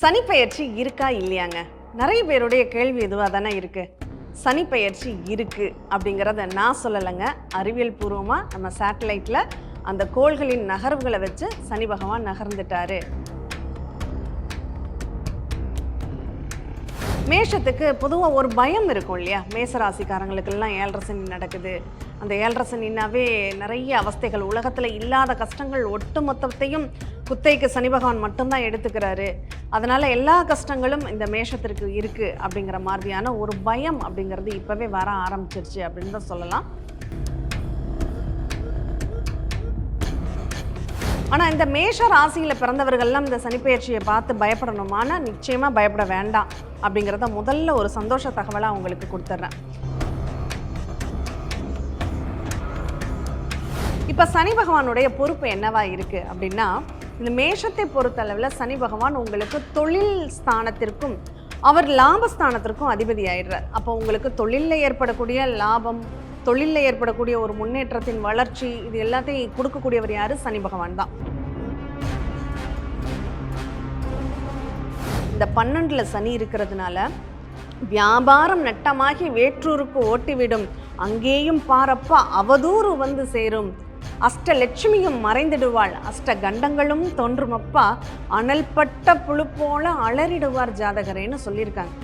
சனிப்பெயர்ச்சி இருக்கா இல்லையாங்க? நிறைய பேருடைய கேள்வி எதுவாக தானே இருக்குது சனிப்பெயர்ச்சி இருக்குது அப்படிங்கிறத நான் சொல்லலைங்க. அறிவியல் பூர்வமாக நம்ம சேட்டலைட்டில் அந்த கோள்களின் நகர்வுகளை வச்சு சனி பகவான் நகர்ந்துட்டாரு. மேஷத்துக்கு பொதுவாக ஒரு பயம் இருக்கும் இல்லையா? மேசராசிக்காரங்களுக்கெல்லாம் ஏழரை சனி நடக்குது. அந்த ஏழரை சனினாவே நிறைய அவஸ்தைகள். உலகத்தில் இல்லாத கஷ்டங்கள் ஒட்டு மொத்தத்தையும் குத்தைக்கு சனி பகவான் மட்டும்தான் எடுத்துக்கிறாரு. அதனால் எல்லா கஷ்டங்களும் இந்த மேஷத்திற்கு இருக்குது அப்படிங்கிற மாதிரியான ஒரு பயம் அப்படிங்கிறது இப்போவே வர ஆரம்பிச்சிருச்சு அப்படின்னு தான் சொல்லலாம். ஆனால் இந்த மேஷ ராசியில் பிறந்தவர்கள்லாம் இந்த சனிப்பெயர்ச்சியை பார்த்து பயப்படணுமானா நிச்சயமாக பயப்பட வேண்டாம். அப்படிங்கிறத முதல்ல ஒரு சந்தோஷ தகவலாக உங்களுக்கு கொடுத்துட்றேன் இப்போ சனி பகவானுடைய பொறுப்பு என்னவா இருக்குது அப்படின்னா இந்த மேஷத்தை பொறுத்தளவில் சனி பகவான் உங்களுக்கு தொழில் ஸ்தானத்திற்கும் அவர் லாபஸ்தானத்திற்கும் அதிபதி ஆயிடுறார். அப்போ உங்களுக்கு தொழிலில் ஏற்படக்கூடிய லாபம் தொழிலில் ஏற்படக்கூடிய ஒரு முன்னேற்றத்தின் வளர்ச்சி இது எல்லாத்தையும் கொடுக்கக்கூடியவர் யாரு? சனி பகவான் தான். இந்த பன்னெண்டுல சனி இருக்கிறதுனால வியாபாரம் நட்டமாகி வேற்றூருக்கு ஓட்டிவிடும். அங்கேயும் பாரப்பா அவதூறு வந்து சேரும். அஷ்டலட்சுமியும் மறைந்திடுவாள். அஷ்ட கண்டங்களும் தோன்றுமப்பா அனல்பட்ட புழு போல அலறிடுவார் ஜாதகரேன்னு சொல்லியிருக்காங்க.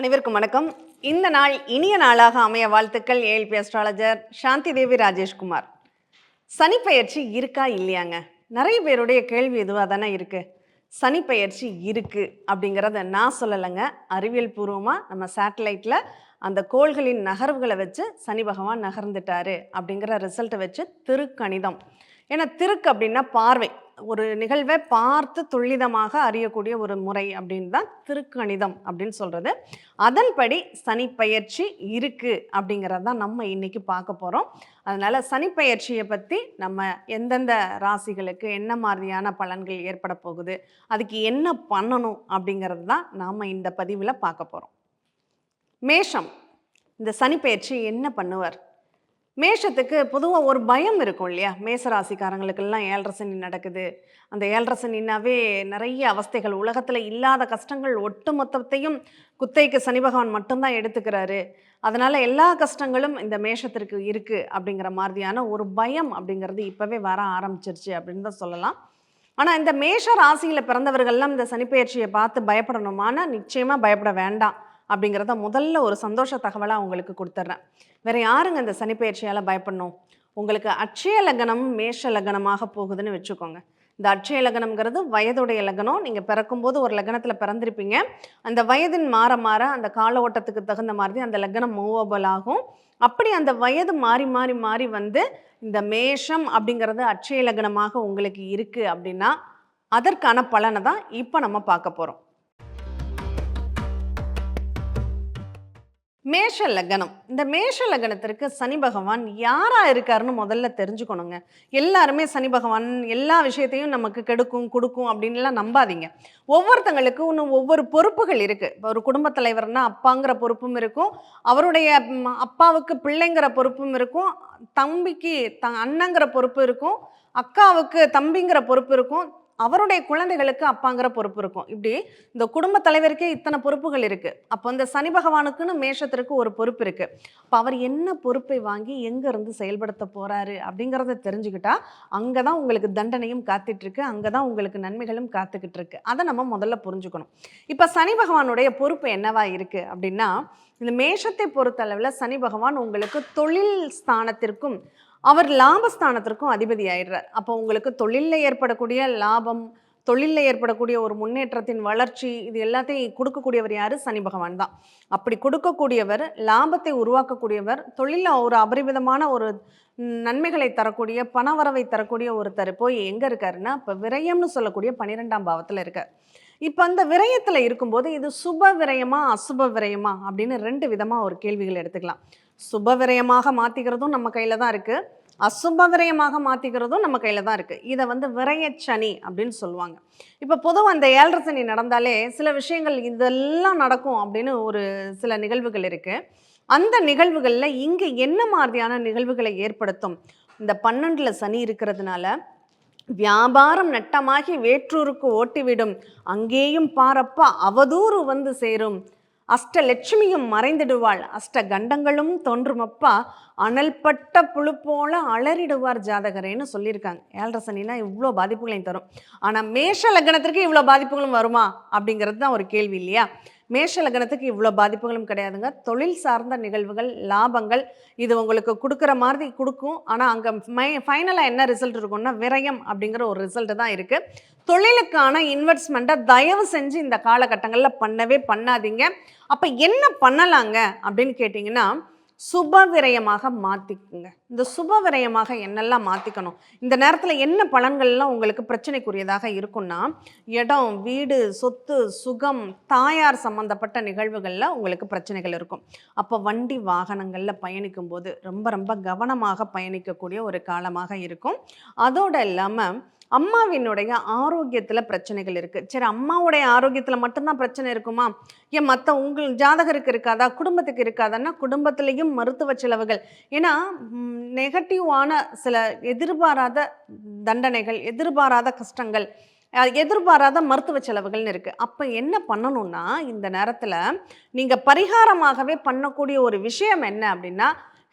அனைவருக்கும் வணக்கம். இந்த நாள் இனிய நாளாக அமைய வாழ்த்துக்கள். ஏஎல்பி அஸ்ட்ராலஜர் சாந்தி தேவி ராஜேஷ்குமார் சனிப்பெயர்ச்சி இருக்கா இல்லையாங்க? நிறைய பேருடைய கேள்வி எதுவாக தானே இருக்குது சனிப்பெயர்ச்சி இருக்குது அப்படிங்கிறத நான் சொல்லலைங்க. அறிவியல் பூர்வமாக நம்ம சேட்டலைட்டில் அந்த கோள்களின் நகர்வுகளை வச்சு சனி பகவான் நகர்ந்துட்டாரு அப்படிங்கிற ரிசல்ட்டை வச்சு திருக்கணிதம். ஏன்னா திருக்கு அப்படின்னா பார்வை. ஒரு நிகழ்வை பார்த்து துல்லிதமாக அறியக்கூடிய ஒரு முறை அப்படின்னு தான் திருக்கணிதம் அப்படின்னு சொல்கிறது அதன்படி சனிப்பயிற்சி இருக்குது அப்படிங்கிறது தான் நம்ம இன்றைக்கி பார்க்க போகிறோம் அதனால் சனிப்பயிற்சியை பற்றி நம்ம எந்தெந்த ராசிகளுக்கு என்ன மாதிரியான பலன்கள் ஏற்பட போகுது அதுக்கு என்ன பண்ணணும் அப்படிங்கிறது தான் நாம் இந்த பதிவில் பார்க்க போகிறோம் மேஷம். இந்த சனிப்பயிற்சி என்ன பண்ணுவார்? மேஷத்துக்கு பொதுவாக ஒரு பயம் இருக்கும் இல்லையா? மேசராசிக்காரங்களுக்கெல்லாம் ஏழரை சனி நடக்குது. அந்த ஏழரை சனினாவே நிறைய அவஸ்தைகள். உலகத்தில் இல்லாத கஷ்டங்கள் ஒட்டு மொத்தத்தையும் குத்தைக்கு சனி பகவான் மட்டும்தான் எடுத்துக்கிறாரு. அதனால் எல்லா கஷ்டங்களும் இந்த மேஷத்திற்கு இருக்குது அப்படிங்கிற மாதிரியான ஒரு பயம் அப்படிங்கிறது இப்போவே வர ஆரம்பிச்சிருச்சு அப்படின்னு தான் சொல்லலாம். ஆனால் இந்த மேஷ ராசியில் பிறந்தவர்கள்லாம் இந்த சனிப்பெயர்ச்சியை பார்த்து பயப்படணுமானா நிச்சயமாக பயப்பட வேண்டாம். அப்படிங்கிறத முதல்ல ஒரு சந்தோஷ தகவலாக உங்களுக்கு கொடுத்துட்றேன் வேற யாருங்க இந்த சனிப்பெயர்ச்சியால் பயப்படணும்? உங்களுக்கு அட்சய லக்னம் மேஷ லக்னமாக போகுதுன்னு வச்சுக்கோங்க. இந்த அட்சய லக்னம்ங்கிறது வயதுடைய லக்னம். நீங்கள் பிறக்கும்போது ஒரு லக்னத்தில் பிறந்திருப்பீங்க. அந்த வயதின் மாற மாற அந்த கால ஓட்டத்துக்கு தகுந்த மாதிரி அந்த லக்னம் மூவபிள் ஆகும். அப்படி அந்த வயது மாறி மாறி மாறி வந்து இந்த மேஷம் அப்படிங்கிறது அட்சய லக்னமாக உங்களுக்கு இருக்குது அப்படின்னா அதற்கான பலனை தான் இப்போ நம்ம பார்க்க போகிறோம் மேஷ லக்னம். இந்த மேஷ லக்னத்திற்கு சனி பகவான் யாரா இருக்காருன்னு முதல்ல தெரிஞ்சுக்கணுங்க. எல்லாருமே சனி பகவான் எல்லா விஷயத்தையும் நமக்கு கெடுக்கும் கொடுக்கும் அப்படின்லாம் நம்பாதீங்க. ஒவ்வொருத்தங்களுக்கும் இன்னும் ஒவ்வொரு பொறுப்புகள் இருக்கு. இப்போ ஒரு குடும்பத் தலைவர்னா அப்பாங்கிற பொறுப்பும் இருக்கும். அவருடைய அப்பாவுக்கு பிள்ளைங்கிற பொறுப்பும் இருக்கும். தம்பிக்கு த அண்ணங்கிற பொறுப்பு இருக்கும். அக்காவுக்கு தம்பிங்கிற பொறுப்பு இருக்கும். அவருடைய குழந்தைகளுக்கு அப்பாங்கிற பொறுப்பு இருக்கும். இப்படி இந்த குடும்ப தலைவருக்கே இத்தனை பொறுப்புகள் இருக்கு. அப்போ இந்த சனி பகவானுக்குன்னு மேஷத்திற்கு ஒரு பொறுப்பு இருக்கு. அப்போ அவர் என்ன பொறுப்பை வாங்கி எங்க இருந்து செயல்படுத்த போறாரு அப்படிங்கிறத தெரிஞ்சுக்கிட்டா அங்கே தான் உங்களுக்கு தண்டனையும் காத்துட்டு இருக்கு அங்கே தான் உங்களுக்கு நன்மைகளும் காத்துக்கிட்டு இருக்கு அதை நம்ம முதல்ல புரிஞ்சுக்கணும். இப்போ சனி பகவானுடைய பொறுப்பு என்னவா இருக்கு அப்படின்னா இந்த மேஷத்தை பொறுத்தளவில் சனி பகவான் உங்களுக்கு தொழில் ஸ்தானத்திற்கும் அவர் லாபஸ்தானத்திற்கும் அதிபதி ஆயிடுறார். அப்போ உங்களுக்கு தொழிலில் ஏற்படக்கூடிய லாபம் தொழிலில் ஏற்படக்கூடிய ஒரு முன்னேற்றத்தின் வளர்ச்சி இது எல்லாத்தையும் கொடுக்கக்கூடியவர் யாரு? சனி பகவான் தான். அப்படி கொடுக்கக்கூடியவர் லாபத்தை உருவாக்கக்கூடியவர் தொழிலில் ஒரு அபரிமிதமான ஒரு நன்மைகளை தரக்கூடிய பணவரவை தரக்கூடிய ஒருத்தர் போய் எங்கே இருக்காருன்னா இப்போ விரயம்னு சொல்லக்கூடிய பன்னிரெண்டாம் பாவத்தில் இருக்கார். இப்போ அந்த விரயத்தில் இருக்கும்போது இது சுப விரயமா அசுப விரயமா அப்படின்னு ரெண்டு விதமாக ஒரு கேள்விகள் எடுத்துக்கலாம். சுப விரயமாக மாற்றிக்கிறதும் நம்ம கையில் தான் இருக்குது அசுப விரயமாக மாற்றிக்கிறதும் நம்ம கையில் தான் இருக்குது இதை வந்து விரயச்சனி அப்படின்னு சொல்லுவாங்க. இப்போ பொதுவாக அந்த ஏழரை சனி நடந்தாலே சில விஷயங்கள் இதெல்லாம் நடக்கும் அப்படின்னு ஒரு சில நிகழ்வுகள் இருக்குது அந்த நிகழ்வுகளில் இங்கே என்ன மாதிரியான நிகழ்வுகளை ஏற்படுத்தும்? இந்த பன்னெண்டில் சனி இருக்கிறதுனால வியாபாரம் நட்டமாகி வேற்றூருக்கு ஓட்டிவிடும். அங்கேயும் பாரப்பா அவதூறு வந்து சேரும். அஷ்டலட்சுமியும் மறைந்திடுவாள். அஷ்ட கண்டங்களும் தோன்றுமப்பா. அனல்பட்ட புழு போல அலறிடுவார் ஜாதகரேன்னு சொல்லியிருக்காங்க. ஏழரை சனினா இவ்வளோ பாதிப்புகளையும் தரும். ஆனால் மேஷ லக்னத்திற்கு இவ்வளோ பாதிப்புகளும் வருமா? அப்படிங்கிறது தான் ஒரு கேள்வி இல்லையா? மேஷ லக்னத்துக்கு இவ்வளோ பாதிப்புகளும் கிடையாதுங்க. தொழில் சார்ந்த நிகழ்வுகள் லாபங்கள் இது உங்களுக்கு கொடுக்குற மாதிரி கொடுக்கும். ஆனால் அங்கே மை ஃபைனலாக என்ன ரிசல்ட் இருக்கும்னா விரயம் அப்படிங்கிற ஒரு ரிசல்ட் தான் இருக்குது தொழிலுக்கான இன்வெஸ்ட்மெண்ட்டை தயவு செஞ்சு இந்த காலகட்டங்களில் பண்ணவே பண்ணாதீங்க. அப்போ என்ன பண்ணலாங்க அப்படின்னு கேட்டிங்கன்னா சுப விரயமாக மாற்றிக்குங்க இந்த சுப விரயமாக என்னெல்லாம் மாற்றிக்கணும் இந்த நேரத்தில் என்ன பலன்கள்லாம் உங்களுக்கு பிரச்சனைக்குரியதாக இருக்கும்னா இடம் வீடு சொத்து சுகம் தாயார் சம்மந்தப்பட்ட நிகழ்வுகளில் உங்களுக்கு பிரச்சனைகள் இருக்கும். அப்போ வண்டி வாகனங்களில் பயணிக்கும் போது ரொம்ப ரொம்ப கவனமாக பயணிக்கக்கூடிய ஒரு காலமாக இருக்கும். அதோடு இல்லாமல் அம்மாவினுடைய ஆரோக்கியத்தில் பிரச்சனைகள் இருக்குது சரி அம்மாவுடைய ஆரோக்கியத்தில் மட்டும்தான் பிரச்சனை இருக்குமா? ஏன் மற்ற உங்கள் ஜாதகருக்கு இருக்காதா? குடும்பத்துக்கு இருக்காதான்னா குடும்பத்திலையும் மருத்துவ செலவுகள். ஏன்னா நெகட்டிவான சில எதிர்பாராத தண்டனைகள் எதிர்பாராத கஷ்டங்கள் எதிர்பாராத மருத்துவ செலவுகள்னு இருக்குது அப்போ என்ன பண்ணணும்னா இந்த நேரத்தில் நீங்கள் பரிகாரமாகவே பண்ணக்கூடிய ஒரு விஷயம் என்ன அப்படின்னா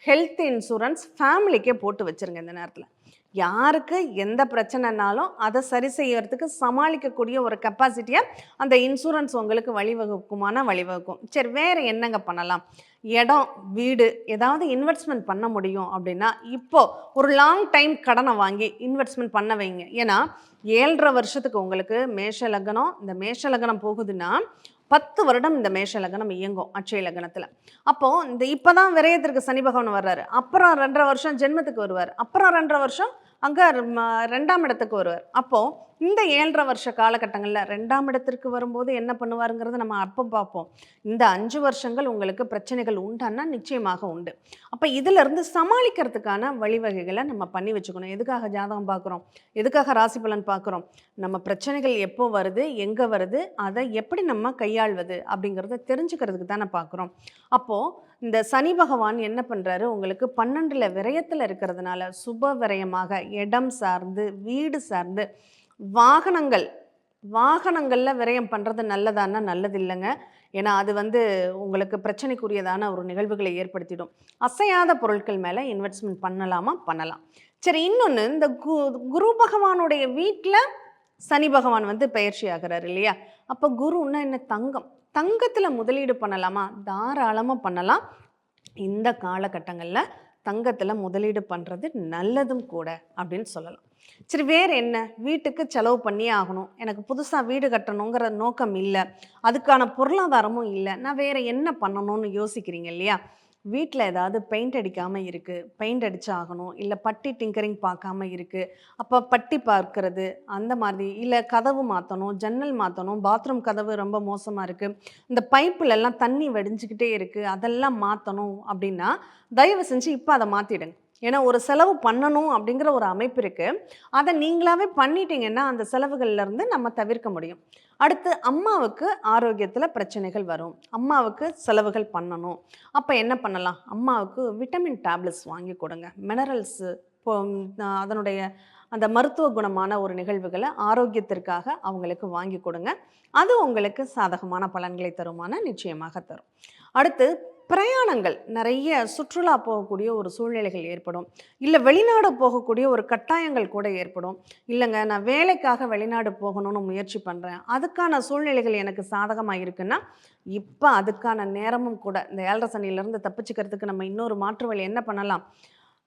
ஹெல்த் இன்சூரன்ஸ் ஃபேமிலிக்கே போட்டு வச்சுருங்க இந்த நேரத்தில். யாருக்கு எந்த பிரச்சனைனாலும் அதை சரி செய்யறதுக்கு சமாளிக்கக்கூடிய ஒரு கெப்பாசிட்டியை அந்த இன்சூரன்ஸ் உங்களுக்கு வழிவகுக்குமான வழிவகுக்கும். சரி வேறு என்னங்க பண்ணலாம்? இடம் வீடு ஏதாவது இன்வெஸ்ட்மெண்ட் பண்ண முடியும் அப்படின்னா இப்போது ஒரு லாங் டைம் கடனை வாங்கி இன்வெஸ்ட்மெண்ட் பண்ண வைங்க. ஏன்னா ஏழரை வருஷத்துக்கு உங்களுக்கு மேஷ லக்னம் இந்த மேஷ லக்னம் போகுதுன்னா பத்து வருடம் இந்த மேஷ லக்னம் இயங்கும் அட்சய லக்னத்தில். அப்போது இந்த இப்போ தான் விரயத்திற்கு சனி பகவான் வர்றாரு. அப்புறம் ரெண்டரை வருஷம் ஜென்மத்துக்கு வருவார். அப்புறம் ரெண்டரை வருஷம் அங்கே ரெண்டாம் இடத்துக்கு வருவார். அப்போது இந்த ஏழரை வருஷ காலகட்டங்களில் ரெண்டாம் இடத்திற்கு வரும்போது என்ன பண்ணுவாருங்கிறது நம்ம அப்போ பார்ப்போம். இந்த அஞ்சு வருஷங்கள் உங்களுக்கு பிரச்சனைகள் உண்டானா நிச்சயமாக உண்டு. அப்போ இதிலிருந்து சமாளிக்கிறதுக்கான வழிவகைகளை நம்ம பண்ணி வச்சுக்கணும். எதுக்காக ஜாதகம் பார்க்குறோம்? எதுக்காக ராசி பலன் பார்க்குறோம்? நம்ம பிரச்சனைகள் எப்போ வருது? எங்கே வருது? அதை எப்படி நம்ம கையாள்வது? அப்படிங்கிறத தெரிஞ்சுக்கிறதுக்கு தானே பார்க்குறோம். அப்போது இந்த சனி பகவான் என்ன பண்ணுறாரு உங்களுக்கு பன்னெண்டில் விரயத்தில் இருக்கிறதுனால சுப விரயமாக இடம் சார்ந்து வீடு சார்ந்து வாகனங்கள் வாகனங்களில் விரயம் பண்ணுறது நல்லதான்னா நல்லது இல்லைங்க ஏன்னா அது வந்து உங்களுக்கு பிரச்சனைக்குரியதான ஒரு நிகழ்வுகளை ஏற்படுத்திடும். அசையாத பொருட்கள் மேலே இன்வெஸ்ட்மெண்ட் பண்ணலாமா? பண்ணலாம். சரி இன்னொன்று இந்த கு குரு பகவானுடைய வீட்டில் சனி பகவான் வந்து பயிற்சி ஆகிறார் இல்லையா? அப்போ குருன்னா என்ன? தங்கம். தங்கத்தில் முதலீடு பண்ணலாமா? தாராளமாக பண்ணலாம். இந்த காலகட்டங்களில் தங்கத்தில் முதலீடு பண்ணுறது நல்லதும் கூட அப்படின்னு சொல்லலாம். சரி வேறு என்ன? வீட்டுக்கு செலவு பண்ணியே ஆகணும். எனக்கு புதுசாக வீடு கட்டணுங்கிற நோக்கம் இல்லை. அதுக்கான பொருளாதாரமும் இல்லை. நான் வேறு என்ன பண்ணணும்னு யோசிக்கிறீங்க இல்லையா? வீட்டில் ஏதாவது பெயிண்ட் அடிக்காமல் இருக்குது பெயிண்ட் அடிச்சு ஆகணும் இல்லை பட்டி டிங்கரிங் பார்க்காம இருக்குது அப்போ பட்டி பார்க்கறது அந்த மாதிரி இல்லை கதவு மாற்றணும் ஜன்னல் மாற்றணும் பாத்ரூம் கதவு ரொம்ப மோசமாக இருக்குது இந்த பைப்புலெல்லாம் தண்ணி வடிஞ்சுக்கிட்டே இருக்குது அதெல்லாம் மாற்றணும் அப்படின்னா தயவு செஞ்சு இப்போ அதை மாற்றிடுங்க ஏன்னா ஒரு செலவு பண்ணணும் அப்படிங்கிற ஒரு அமைப்பு இருக்குது அதை நீங்களாவே பண்ணிட்டீங்கன்னா அந்த செலவுகள்லேருந்து நம்ம தவிர்க்க முடியும். அடுத்து அம்மாவுக்கு ஆரோக்கியத்தில் பிரச்சனைகள் வரும். அம்மாவுக்கு செலவுகள் பண்ணணும். அப்போ என்ன பண்ணலாம்? அம்மாவுக்கு விட்டமின் டேப்லெட்ஸ் வாங்கி கொடுங்க. மினரல்ஸு அதனுடைய அந்த மருத்துவ குணமான ஒரு நிகழ்வுகளை ஆரோக்கியத்திற்காக அவங்களுக்கு வாங்கி கொடுங்க. அது உங்களுக்கு சாதகமான பலன்களை தருமான நிச்சயமாக தரும். அடுத்து பிரயாணங்கள் நிறைய சுற்றுலா போகக்கூடிய ஒரு சூழ்நிலைகள் ஏற்படும். இல்லை வெளிநாடு போகக்கூடிய ஒரு கட்டாயங்கள் கூட ஏற்படும். இல்லைங்க நான் வேலைக்காக வெளிநாடு போகணும்னு முயற்சி பண்ணுறேன் அதுக்கான சூழ்நிலைகள் எனக்கு சாதகமாக இருக்குன்னா இப்போ அதுக்கான நேரமும் கூட இந்த ஏழரை சனியிலேருந்து தப்பிச்சுக்கிறதுக்கு நம்ம இன்னொரு மாற்று வழி என்ன பண்ணலாம்?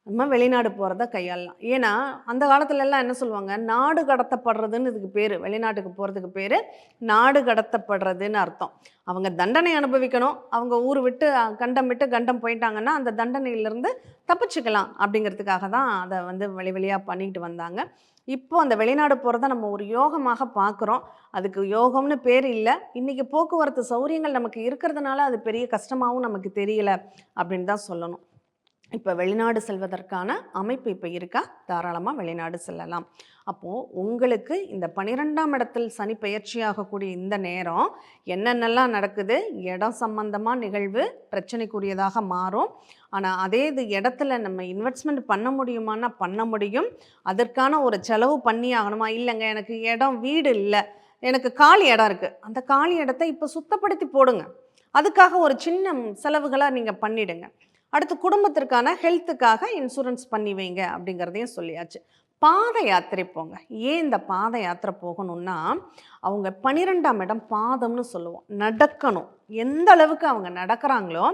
நம்ம வெளிநாடு போகிறத கையாளலாம். ஏன்னா அந்த காலத்துலலாம் என்ன சொல்லுவாங்க? நாடு கடத்தப்படுறதுன்னு இதுக்கு பேர். வெளிநாட்டுக்கு போகிறதுக்கு பேர் நாடு கடத்தப்படுறதுன்னு அர்த்தம். அவங்க தண்டனை அனுபவிக்கணும். அவங்க ஊர் விட்டு கண்டம் விட்டு கண்டம் போயிட்டாங்கன்னா அந்த தண்டனையிலேருந்து தப்பிச்சுக்கலாம் அப்படிங்கிறதுக்காக தான் அதை வந்து வழி வழியாக பண்ணிக்கிட்டு வந்தாங்க. இப்போ அந்த வெளிநாடு போகிறத நம்ம ஒரு யோகமாக பார்க்குறோம் அதுக்கு யோகம்னு பேர் இல்லை. இன்றைக்கி போக்குவரத்து சௌரியங்கள் நமக்கு இருக்கிறதுனால அது பெரிய கஷ்டமாகவும் நமக்கு தெரியல அப்படின்னு தான் சொல்லணும். இப்போ வெளிநாடு செல்வதற்கான அமைப்பு இப்போ இருக்கா? தாராளமாக வெளிநாடு செல்லலாம். அப்போது உங்களுக்கு இந்த பனிரெண்டாம் இடத்தில் சனி பயிற்சியாகக்கூடிய இந்த நேரம் என்னென்னலாம் நடக்குது? இடம் சம்பந்தமாக நிகழ்வு பிரச்சனைக்குரியதாக மாறும். ஆனால் அதே இது இடத்துல நம்ம இன்வெஸ்ட்மெண்ட் பண்ண முடியுமானா பண்ண முடியும். அதற்கான ஒரு செலவு பண்ணி ஆகணுமா? இல்லைங்க எனக்கு இடம் வீடு இல்லை. எனக்கு காலி இடம் இருக்குது அந்த காலி இடத்த இப்போ சுத்தப்படுத்தி போடுங்க. அதுக்காக ஒரு சின்ன செலவுகளாக நீங்கள் பண்ணிடுங்க. அடுத்து குடும்பத்திற்கான ஹெல்த்துக்காக இன்சூரன்ஸ் பண்ணி வைங்க அப்படிங்கிறதையும் சொல்லியாச்சு. பாத யாத்திரை போங்க. ஏன் இந்த பாத யாத்திரை போகணும்னா அவங்க பன்னிரெண்டாம் இடம் பாதம்னு சொல்லுவோம். நடக்கணும். எந்த அளவுக்கு அவங்க நடக்கிறாங்களோ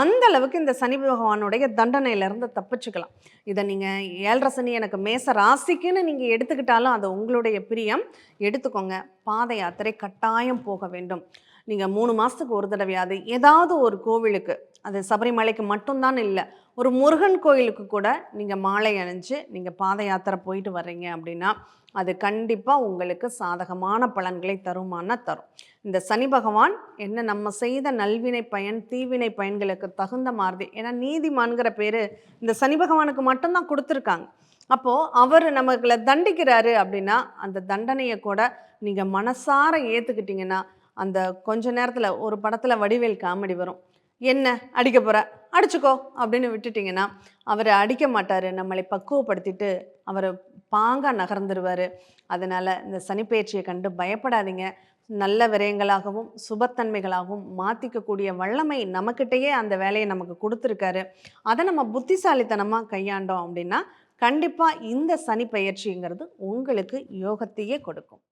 அந்த அளவுக்கு இந்த சனி பகவானுடைய தண்டனையிலேருந்து தப்பிச்சுக்கலாம். இதை நீங்கள் ஏழரை சனி எனக்கு மேச ராசிக்குன்னு நீங்கள் எடுத்துக்கிட்டாலும் அது உங்களுடைய பிரியம். எடுத்துக்கோங்க. பாத யாத்திரை கட்டாயம் போக வேண்டும். நீங்கள் மூணு மாதத்துக்கு ஒரு தடவையாவது ஏதாவது ஒரு கோவிலுக்கு அது சபரிமலைக்கு மட்டும்தான் இல்லை ஒரு முருகன் கோயிலுக்கு கூட நீங்கள் மாலை அணிஞ்சு நீங்கள் பாத யாத்திரை போயிட்டு வர்றீங்க அப்படின்னா அது கண்டிப்பாக உங்களுக்கு சாதகமான பலன்களை தருமானா தரும். இந்த சனி பகவான் என்ன நம்ம செய்த நல்வினை பயன் தீவினை பயன்களுக்கு தகுந்த மாதிரி ஏன்னா நீதிமான்கிற பேர் இந்த சனி பகவானுக்கு மட்டும்தான் கொடுத்துருக்காங்க. அப்போது அவர் நமக்குள்ள தண்டிக்கிறாரு அப்படின்னா அந்த தண்டனையை கூட நீங்கள் மனசார ஏற்றுக்கிட்டிங்கன்னா அந்த கொஞ்ச நேரத்தில் ஒரு படத்தில் வடிவேல் காமெடி வரும். என்ன அடிக்க போகிற அடிச்சுக்கோ அப்படின்னு விட்டுட்டிங்கன்னா அவரை அடிக்க மாட்டார். நம்மளை பக்குவப்படுத்திட்டு அவர் பாங்காக நகர்ந்துருவார். அதனால் இந்த சனிப்பெயர்ச்சியை கண்டு பயப்படாதீங்க. நல்ல விரயங்களாகவும் சுபத்தன்மைகளாகவும் மாற்றிக்கக்கூடிய வல்லமை நமக்கிட்டேயே அந்த வேலையை நமக்கு கொடுத்துருக்காரு. அதை நம்ம புத்திசாலித்தனமாக கையாண்டோம் அப்படின்னா கண்டிப்பாக இந்த சனி பயிற்சிங்கிறது உங்களுக்கு யோகத்தையே கொடுக்கும்.